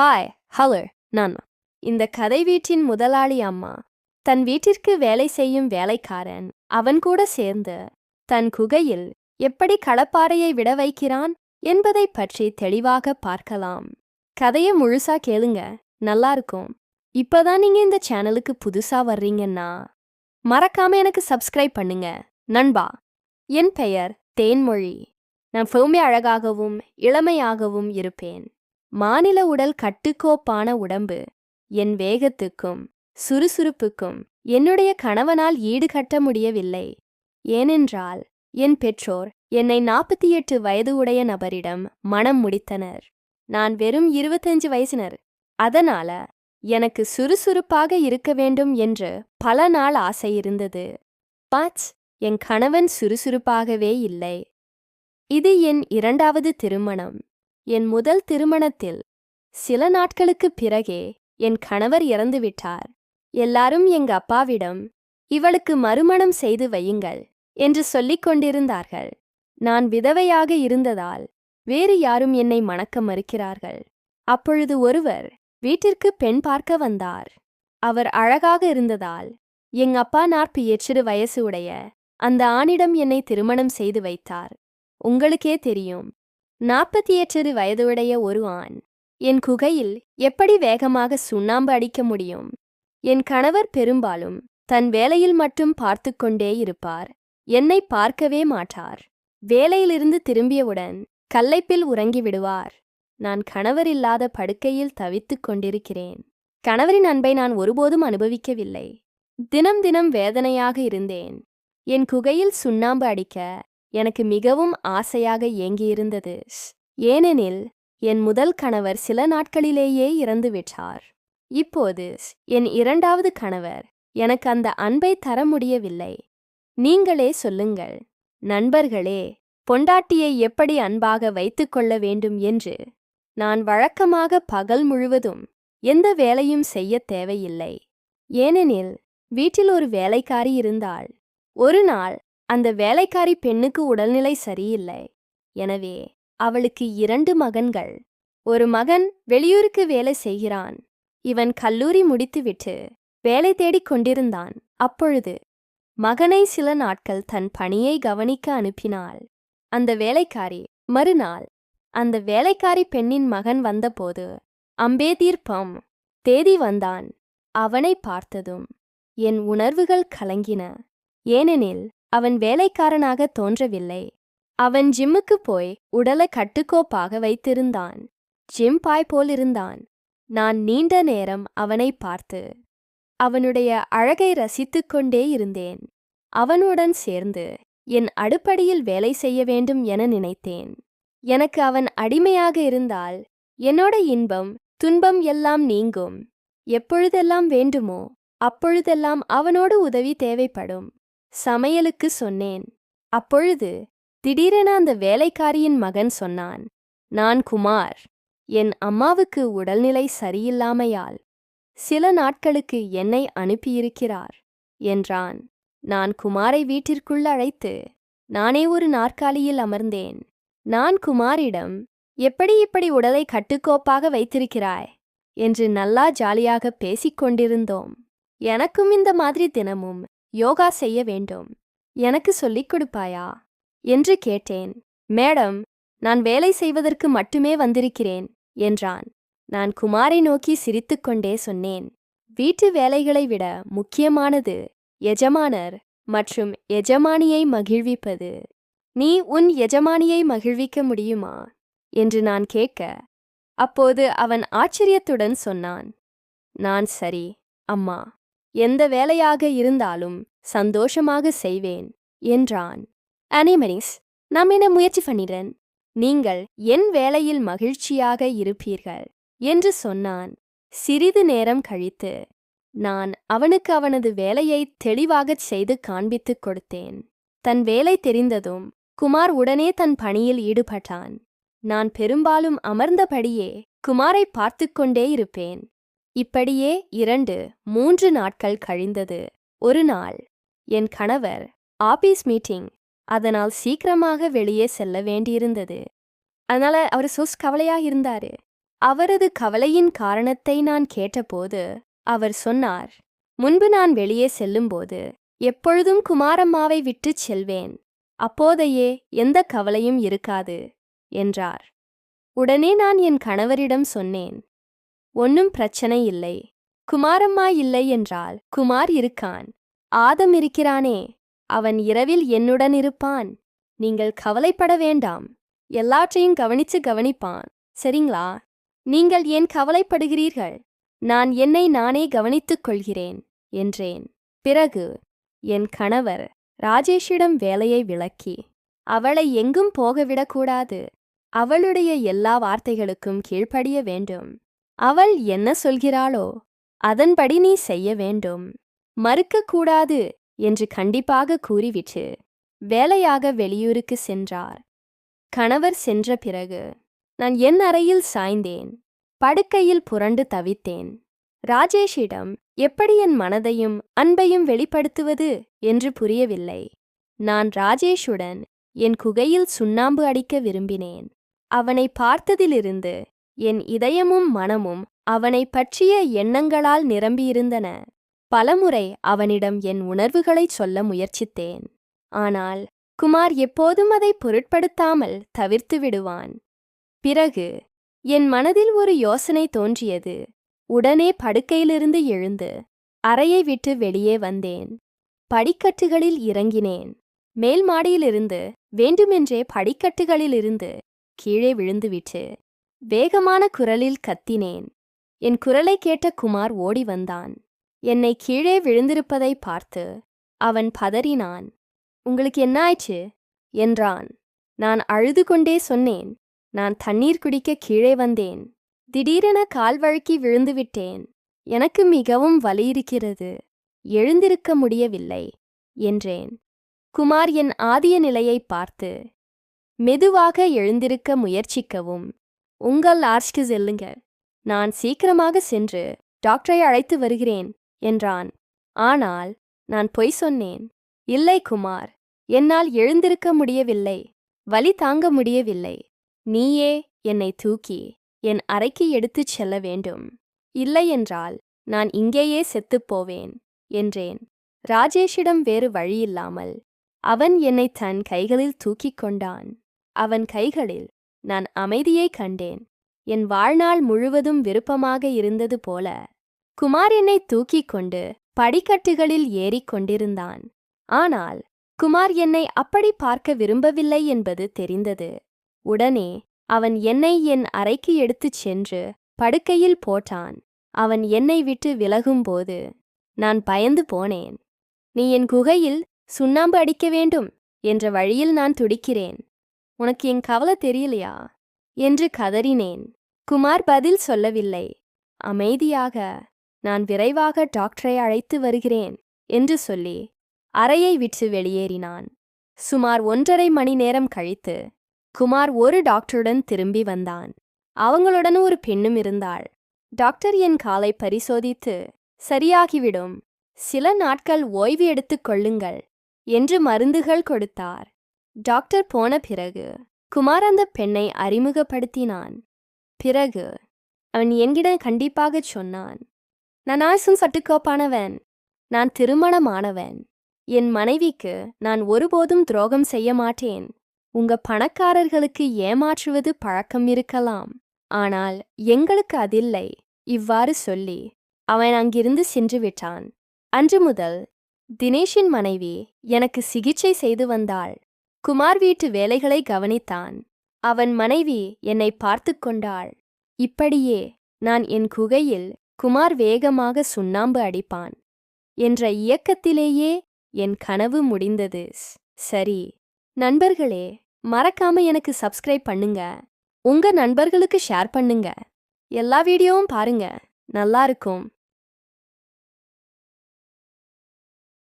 Hi hello நான். இந்த கதை வீட்டின் முதலாளி அம்மா. தன் வீட்டிற்கு வேலை செய்யும் வேலைக்காரன். அவன் கூட சேர்ந்து தன் குகையில் எப்படி களப்பாறையை விட வைக்கிறான் என்பதைப் பற்றி தெளிவாக பார்க்கலாம். கதையை முழுசா கேளுங்க. நல்லா இருக்கும். இப்பதான் நீங்க இந்த சேனலுக்கு புதுசா வர்றீங்கன்னா மறக்காம எனக்கு சப்ஸ்கிரைப் பண்ணுங்க. நண்பா என் பெயர் தேன்மொழி. நான் பெருமை அழகாகவும் இளமையாகவும் இருப்பேன். மாநில உடல் கட்டுக்கோப்பான உடம்பு என் வேகத்துக்கும் சுறுசுறுப்புக்கும் என்னுடைய கணவனால் ஈடுகட்ட முடியவில்லை. ஏனென்றால் என் பெற்றோர் என்னை நாற்பத்தி எட்டு வயது உடைய நபரிடம் மனம் முடித்தனர். நான் வெறும் இருபத்தஞ்சு வயசினர். அதனால எனக்கு சுறுசுறுப்பாக இருக்க வேண்டும் என்று பல நாள் ஆசை இருந்தது. பாச் என் கணவன் சுறுசுறுப்பாகவே இல்லை. இது என் இரண்டாவது திருமணம். என் முதல் திருமணத்தில் சில நாட்களுக்குப் பிறகே என் கணவர் இறந்துவிட்டார் எல்லாரும் எங்க அப்பாவிடம் இவளுக்கு மறுமணம் செய்து வையுங்கள் என்று சொல்லிக் கொண்டிருந்தார்கள். நான் விதவையாக இருந்ததால் வேறு யாரும் என்னை மணக்க மறுக்கிறார்கள். அப்பொழுது ஒருவர் வீட்டிற்கு பெண் பார்க்க வந்தார். அவர் அழகாக இருந்ததால் எங்க அப்பா நாற்பு எச்சிறு வயசு உடைய அந்த ஆணிடம் என்னை திருமணம் செய்து வைத்தார். உங்களுக்கே தெரியும் நாற்பத்தி எட்டு வயதுடைய ஒரு ஆண் என் குகையில் எப்படி வேகமாக சுண்ணாம்பு அடிக்க முடியும்? என் கணவர் பெரும்பாலும் தன் வேலையில் மட்டும் பார்த்து கொண்டே இருப்பார் என்னை பார்க்கவே மாட்டார். வேலையிலிருந்து திரும்பியவுடன் கல்லைப்பில் உறங்கி விடுவார். நான் கணவர் இல்லாத படுக்கையில் தவித்துக் கொண்டிருக்கிறேன். கணவரின் அன்பை நான் ஒருபோதும் அனுபவிக்கவில்லை. தினம் தினம் வேதனையாக இருந்தேன். என் குகையில் சுண்ணாம்பு அடிக்க எனக்கு மிகவும் ஆசையாக ஏங்கியிருந்தது ஏனெனில் என் முதல் கணவர் சில நாட்களிலேயே இறந்துவிட்டார் இப்போது என் இரண்டாவது கணவர் எனக்கு அந்த அன்பை தர முடியவில்லை. நீங்களே சொல்லுங்கள். நண்பர்களே பொண்டாட்டியை எப்படி அன்பாக வைத்துக் கொள்ள வேண்டும் என்று நான் வழக்கமாக பகல் முழுவதும் எந்த வேலையும் செய்யத் தேவையில்லை. ஏனெனில் வீட்டில் ஒரு வேலைக்காரி இருந்தால் ஒரு நாள் அந்த வேலைக்காரி பெண்ணுக்கு உடல்நிலை சரியில்லை. எனவே அவளுக்கு இரண்டு மகன்கள். ஒரு மகன் வெளியூருக்கு வேலை செய்கிறான். இவன் கல்லூரி முடித்துவிட்டு வேலை தேடிக் கொண்டிருந்தான். அப்பொழுது மகனை சில நாட்கள் தன் பணியை கவனிக்க அனுப்பினாள். அந்த வேலைக்காரி மறுநாள் அந்த வேலைக்காரி பெண்ணின் மகன் வந்தபோது அம்பேதீர்ப்பம் தேதி வந்தான். அவனை பார்த்ததும் என் உணர்வுகள் கலங்கின. ஏனெனில் அவன் வேலைக்காரனாக தோன்றவில்லை. அவன் ஜிம்முக்கு போய் உடலை கட்டுக்கோப்பாக வைத்திருந்தான். ஜிம் பாய் போலிருந்தான். நான் நீண்ட நேரம் அவனை பார்த்து அவனுடைய அழகை ரசித்துக் கொண்டே இருந்தேன். அவனுடன் சேர்ந்து என் அடுப்படியில் வேலை செய்ய வேண்டும் என நினைத்தேன். எனக்கு அவன் அடிமையாக இருந்தால் என்னோட இன்பம் துன்பம் எல்லாம் நீங்கும். எப்பொழுதெல்லாம் வேண்டுமோ அப்பொழுதெல்லாம் அவனோடு உதவி தேவைப்படும். சமையலுக்கு சொன்னேன். அப்பொழுது திடீரென அந்த வேலைக்காரியின் மகன் சொன்னான் நான் குமார். என் அம்மாவுக்கு உடல்நிலை சரியில்லாமையால் சில நாட்களுக்கு என்னை அனுப்பியிருக்கிறார் என்றான். நான் குமாரை வீட்டிற்குள் அழைத்து நானே ஒரு நாற்காலியில் அமர்ந்தேன். நான் குமாரிடம் எப்படி இப்படி உடலை கட்டுக்கோப்பாக வைத்திருக்கிறாய் என்று நல்லா ஜாலியாக பேசிக் கொண்டிருந்தோம் எனக்கும் இந்த மாதிரி தினமும் யோகா செய்ய வேண்டும். எனக்கு சொல்லிக் கொடுப்பாயா? என்று கேட்டேன். மேடம் நான் வேலை செய்வதற்கு மட்டுமே வந்திருக்கிறேன் என்றான். நான் குமாரை நோக்கி சிரித்துக்கொண்டே சொன்னேன். வீட்டு வேலைகளை விட முக்கியமானது எஜமானர் மற்றும் எஜமானியை மகிழ்விப்பது. நீ உன் எஜமானியை மகிழ்விக்க முடியுமா? என்று நான் கேட்க அப்போது அவன் ஆச்சரியத்துடன் சொன்னான். நான் சரி அம்மா. எந்த வேலையாக இருந்தாலும் சந்தோஷமாக செய்வேன் என்றான். அனிமனிஸ் நாம் என்ன முயற்சி பண்ணிடுறேன் நீங்கள் என் வேலையில் மகிழ்ச்சியாக இருப்பீர்கள் என்று சொன்னான். சிறிது நேரம் கழித்து நான் அவனுக்கு அவனது வேலையை தெளிவாகச் செய்து காண்பித்துக் கொடுத்தேன். தன் வேலை தெரிந்ததும் குமார் உடனே தன் பணியில் ஈடுபட்டான். நான் பெரும்பாலும் அமர்ந்தபடியே குமாரை பார்த்து கொண்டே இருப்பேன் இப்படியே இரண்டு மூன்று நாட்கள் கழிந்தது. ஒரு நாள் என் கணவர் ஆபீஸ் மீட்டிங் அதனால் சீக்கிரமாக வெளியே செல்ல வேண்டியிருந்தது. அதனால அவர் சொஸ் கவலையாக இருந்தாரு. அவரது கவலையின் காரணத்தை நான் கேட்டபோது அவர் சொன்னார் முன்பு நான் வெளியே செல்லும்போது எப்பொழுதும் குமாரம்மாவை விட்டுச் செல்வேன். அப்போதையே எந்த கவலையும் இருக்காது என்றார். உடனே நான் என் கணவரிடம் சொன்னேன் ஒன்னும் பிரச்சனை இல்லை. குமாரம்மா இல்லை என்றால் குமார் இருக்கான். ஆதம் இருக்கிறானே. அவன் இரவில் என்னுடன் இருப்பான். நீங்கள் கவலைப்பட வேண்டாம். எல்லாற்றையும் கவனிச்சு கவனிப்பான். சரிங்களா? நீங்கள் ஏன் கவலைப்படுகிறீர்கள்? நான் என்னை நானே கவனித்துக் கொள்கிறேன் என்றேன். பிறகு என் கணவர் ராஜேஷிடம் வேலையை விளக்கி அவளை எங்கும் போகவிடக்கூடாது. அவளுடைய எல்லா வார்த்தைகளுக்கும் கீழ்ப்படிய வேண்டும். அவள் என்ன சொல்கிறாளோ அதன்படி நீ செய்ய வேண்டும். மறுக்கக்கூடாது என்று கண்டிப்பாக கூறிவிட்டு வேலையாக வெளியூருக்கு சென்றார். கணவர் சென்ற பிறகு நான் என் அறையில் சாய்ந்தேன். படுக்கையில் புரண்டு தவித்தேன். ராஜேஷிடம் எப்படி என் மனதையும் அன்பையும் வெளிப்படுத்துவது என்று புரியவில்லை. நான் ராஜேஷுடன் என் குகையில் சுண்ணாம்பு அடிக்க விரும்பினேன். அவனை பார்த்ததிலிருந்து என் இதயமும் மனமும் அவனை பற்றிய எண்ணங்களால் நிரம்பியிருந்தன. பலமுறை அவனிடம் என் உணர்வுகளைச் சொல்ல முயற்சித்தேன். ஆனால் குமார் எப்போதும் அதை பொருட்படுத்தாமல் தவிர்த்து விடுவான். பிறகு என் மனதில் ஒரு யோசனை தோன்றியது. உடனே படுக்கையிலிருந்து எழுந்து அறையை விட்டு வெளியே வந்தேன். படிக்கட்டுகளில் இறங்கினேன். மேல் மாடியிலிருந்து வேண்டுமென்றே படிக்கட்டுகளிலிருந்து கீழே விழுந்துவிட்டு வேகமான குரலில் கத்தினேன். என் குரலை கேட்ட குமார் ஓடி வந்தான். என்னை கீழே விழுந்திருப்பதை பார்த்து அவன் பதறினான். உங்களுக்கு என்ன ஆயிற்று என்றான். நான் அழுது கொண்டே சொன்னேன். நான் தண்ணீர் குடிக்க கீழே வந்தேன். திடீரென கால் வழுக்கி விழுந்துவிட்டேன் எனக்கு மிகவும் வலி இருக்கிறது. எழுந்திருக்க முடியவில்லை என்றேன். குமார் என் ஆதிய நிலையை பார்த்து மெதுவாக எழுந்திருக்க முயற்சிக்கவும். உங்கள் ஆர்ச்க்கு செல்லுங்க நான் சீக்கிரமாக சென்று டாக்டரை அழைத்து வருகிறேன் என்றான். ஆனால் நான் பொய் சொன்னேன். இல்லை குமார் என்னால் எழுந்திருக்க முடியவில்லை வலி தாங்க முடியவில்லை. நீயே என்னை தூக்கி என் அறைக்கு எடுத்துச் செல்ல வேண்டும். இல்லையென்றால் நான் இங்கேயே செத்துப் போவேன் என்றேன். ராஜேஷிடம் வேறு வழியில்லாமல் அவன் என்னை தன் கைகளில் தூக்கிக் கொண்டான். அவன் கைகளில் நான் அமைதியை கண்டேன். என் வாழ்நாள் முழுவதும் விருப்பமாக இருந்தது போல குமார் என்னை தூக்கிக் கொண்டு படிக்கட்டுகளில் ஏறிக் கொண்டிருந்தான். ஆனால் குமார் என்னை அப்படி பார்க்க விரும்பவில்லை என்பது தெரிந்தது. உடனே அவன் என்னை என் அறைக்கு எடுத்துச் சென்று படுக்கையில் போட்டான். அவன் என்னை விட்டு விலகும்போது நான் பயந்து போனேன். நீ என் குகையில் சுண்ணாம்பு அடிக்க வேண்டும். என்ற வழியில் நான் துடிக்கிறேன். உனக்கு என் கவலை தெரியலையா? என்று கதறினேன். குமார் பதில் சொல்லவில்லை. அமைதியாக நான் விரைவாக டாக்டரை அழைத்து வருகிறேன் என்று சொல்லி அறையை விட்டு வெளியேறினான். சுமார் ஒன்றரை மணி நேரம் கழித்து குமார் ஒரு டாக்டருடன் திரும்பி வந்தான். அவங்களுடன் ஒரு பெண்ணும் இருந்தாள். டாக்டர் என் காலை பரிசோதித்து சரியாகிவிடும். சில நாட்கள் ஓய்வு எடுத்துக் கொள்ளுங்கள் என்று மருந்துகள் கொடுத்தார். டாக்டர் போன பிறகு குமார் அந்த பெண்ணை அறிமுகப்படுத்தினான். பிறகு அவன் என்கிடம் கண்டிப்பாகச் சொன்னான் நான் ஆசும் சட்டுக்கோப்பானவன் நான் திருமணமானவன். என் மனைவிக்கு நான் ஒருபோதும் துரோகம் செய்ய மாட்டேன். உங்க பணக்காரர்களுக்கு ஏமாற்றுவது பழக்கம் இருக்கலாம். ஆனால் எங்களுக்கு அதில்லை இவ்வாறு சொல்லி அவன் அங்கிருந்து சென்று விட்டான். அன்று முதல் தினேஷின் மனைவி எனக்கு சிகிச்சை செய்து வந்தாள். குமார் வீட்டு வேலைகளை கவனித்தான். அவன் மனைவி என்னை பார்த்து கொண்டாள். இப்படியே நான் என் குகையில் குமார் வேகமாக சுண்ணாம்பு அடிப்பான். என்ற இயக்கத்திலேயே என் கனவு முடிந்தது. சரி நண்பர்களே மறக்காம எனக்கு சப்ஸ்கிரைப் பண்ணுங்க. உங்க நண்பர்களுக்கு ஷேர் பண்ணுங்க. எல்லா வீடியோவும் பாருங்க. நல்லா இருக்கும்.